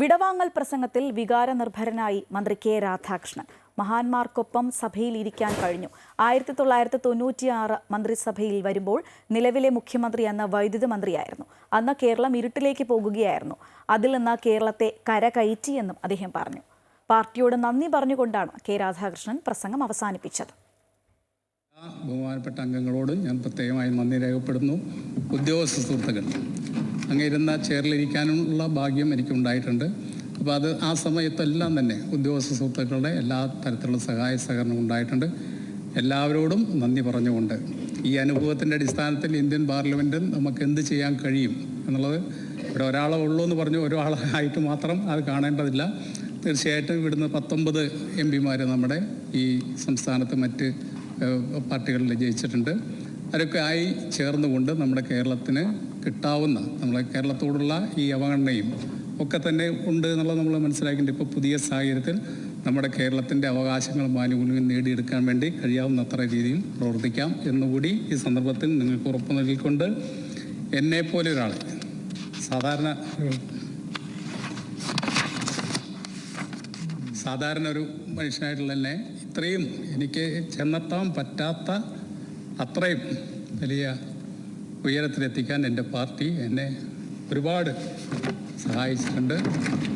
വിടവാങ്ങൽ പ്രസംഗത്തിൽ വികാരനിർഭരനായി മന്ത്രി കെ രാധാകൃഷ്ണൻ. മഹാന്മാർക്കൊപ്പം സഭയിൽ ഇരിക്കാൻ കഴിഞ്ഞു. ആയിരത്തി തൊള്ളായിരത്തി തൊണ്ണൂറ്റിയാറ് മന്ത്രിസഭയിൽ വരുമ്പോൾ നിലവിലെ മുഖ്യമന്ത്രി എന്ന വൈദ്യുത മന്ത്രിയായിരുന്നു. അന്ന് കേരളം ഇരുട്ടിലേക്ക് പോകുകയായിരുന്നു. അതിൽ നിന്ന് കേരളത്തെ കരകയറ്റി എന്നും അദ്ദേഹം പറഞ്ഞു. പാർട്ടിയോട് നന്ദി പറഞ്ഞുകൊണ്ടാണ് കെ രാധാകൃഷ്ണൻ പ്രസംഗം അവസാനിപ്പിച്ചത്. ബഹുമാനപ്പെട്ട അംഗങ്ങളോട് ഞാൻ പ്രത്യേകമായി നന്ദി രേഖപ്പെടുന്നു ഉദ്യോഗസ്ഥ സുഹൃത്തുക്കൾ അങ്ങേരുന്ന ചെയറിലിരിക്കാനുള്ള ഭാഗ്യം എനിക്കുണ്ടായിട്ടുണ്ട്. അപ്പോൾ അത് ആ സമയത്തെല്ലാം തന്നെ ഉദ്യോഗസ്ഥ സുഹൃത്തുക്കളുടെ എല്ലാ തരത്തിലുള്ള സഹായ സഹകരണം ഉണ്ടായിട്ടുണ്ട്. എല്ലാവരോടും നന്ദി പറഞ്ഞുകൊണ്ട് ഈ അനുഭവത്തിന്റെ അടിസ്ഥാനത്തിൽ ഇന്ത്യൻ പാർലമെന്റിൽ നമുക്ക് എന്ത് ചെയ്യാൻ കഴിയും എന്നുള്ളത് ഇവിടെ ഒരാളെ ഉള്ളൂ എന്ന് പറഞ്ഞു ഒരാളായിട്ട് മാത്രം അത് കാണേണ്ടതില്ല. തീർച്ചയായിട്ടും ഇവിടുന്ന് പത്തൊമ്പത് എം പിമാർ നമ്മുടെ ഈ സംസ്ഥാനത്ത് മറ്റ് പാർട്ടികളിൽ ജയിച്ചിട്ടുണ്ട്. അവരൊക്കെ ആയി ചേർന്നുകൊണ്ട് നമ്മുടെ കേരളത്തിന് കിട്ടാവുന്ന നമ്മളെ കേരളത്തോടുള്ള ഈ അവഗണനയും ഒക്കെ തന്നെ ഉണ്ട് എന്നുള്ളത് നമ്മൾ മനസ്സിലാക്കിയിട്ടുണ്ട്. ഇപ്പോൾ പുതിയ സാഹചര്യത്തിൽ നമ്മുടെ കേരളത്തിന്റെ അവകാശങ്ങളും ആനുകൂല്യങ്ങളും നേടിയെടുക്കാൻ വേണ്ടി കഴിയാവുന്നത്ര രീതിയിൽ പ്രവർത്തിക്കാം എന്നുകൂടി ഈ സന്ദർഭത്തിൽ നിങ്ങൾക്ക് ഉറപ്പ് നൽകിക്കൊണ്ട് എന്നെ പോലെ ഒരാൾ സാധാരണ സാധാരണ ഒരു മനുഷ്യനായിട്ടുള്ള തന്നെ ഇത്രയും എനിക്ക് ചെന്നെത്താൻ പറ്റാത്ത അത്രയും വലിയ ഉയരത്തിലെത്തിക്കാൻ എന്റെ പാർട്ടി എന്നെ ഒരുപാട് സഹായിച്ചിട്ടുണ്ട്.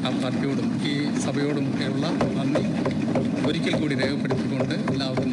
ആ പാർട്ടിയോടും ഈ സഭയോടും ഒക്കെയുള്ള നന്ദി. ഒരിക്കൽ കൂടി രേഖപ്പെടുത്തിക്കൊണ്ട് എല്ലാവർക്കും